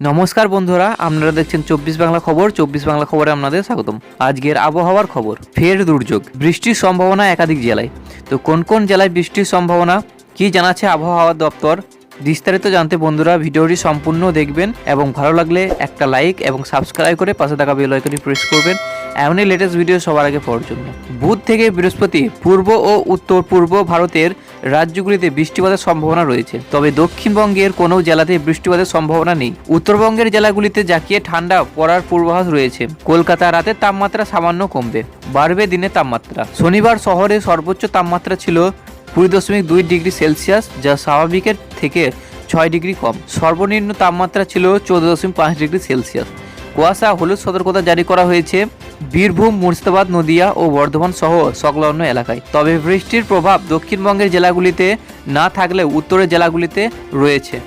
নমস্কার বন্ধুরা, আপনারা দেখছেন চব্বিশ বাংলা খবর। চব্বিশ বাংলা খবরে আপনাদের স্বাগতম। আজকের আবহাওয়ার খবর, ফের দুর্যোগ, বৃষ্টির সম্ভাবনা একাধিক জেলায়। তো কোন কোন জেলায় বৃষ্টির সম্ভাবনা, কি জানাচ্ছে আবহাওয়া দপ্তর? বিস্তারিত জানতে বন্ধুরা ভিডিওটি সম্পূর্ণ দেখবেন এবং ভালো লাগলে একটা লাইক এবং সাবস্ক্রাইব করে পাশে থাকা বেল আইকনটি প্রেস করবেন। এমনই লেটেস্ট ভিডিও সবার আগে পাওয়ার জন্য। বুধ থেকে বৃহস্পতি পূর্ব ও উত্তর পূর্ব ভারতের রাজ্যগুলিতে বৃষ্টিপাতের সম্ভাবনা রয়েছে। তবে দক্ষিণবঙ্গের কোনো জেলাতে বৃষ্টিপাতের সম্ভাবনা নেই। উত্তরবঙ্গের জেলাগুলিতে জাকিয়ে ঠান্ডা পড়ার পূর্বাভাস রয়েছে, কলকাতা রাতের তাপমাত্রা সামান্য কমবে, বাড়বে দিনের তাপমাত্রা। শনিবার শহরে সর্বোচ্চ তাপমাত্রা ছিল কুড়ি দশমিক দুই ডিগ্রি সেলসিয়াস, যা স্বাভাবিকের থেকে ছয় ডিগ্রি কম। সর্বনিম্ন তাপমাত্রা ছিল চৌদ্দ দশমিক পাঁচ ডিগ্রি সেলসিয়াস। কুয়াশা হলুদ সতর্কতা জারি করা হয়েছে। বীরভূম, মুর্শিদাবাদ, নদিয়া ও বর্ধমান সহ সংলগ্ন এলাকায়। তবে বৃষ্টির প্রভাব দক্ষিণবঙ্গের জেলাগুলিতে না থাকলেও উত্তরের জেলাগুলিতে রয়েছে।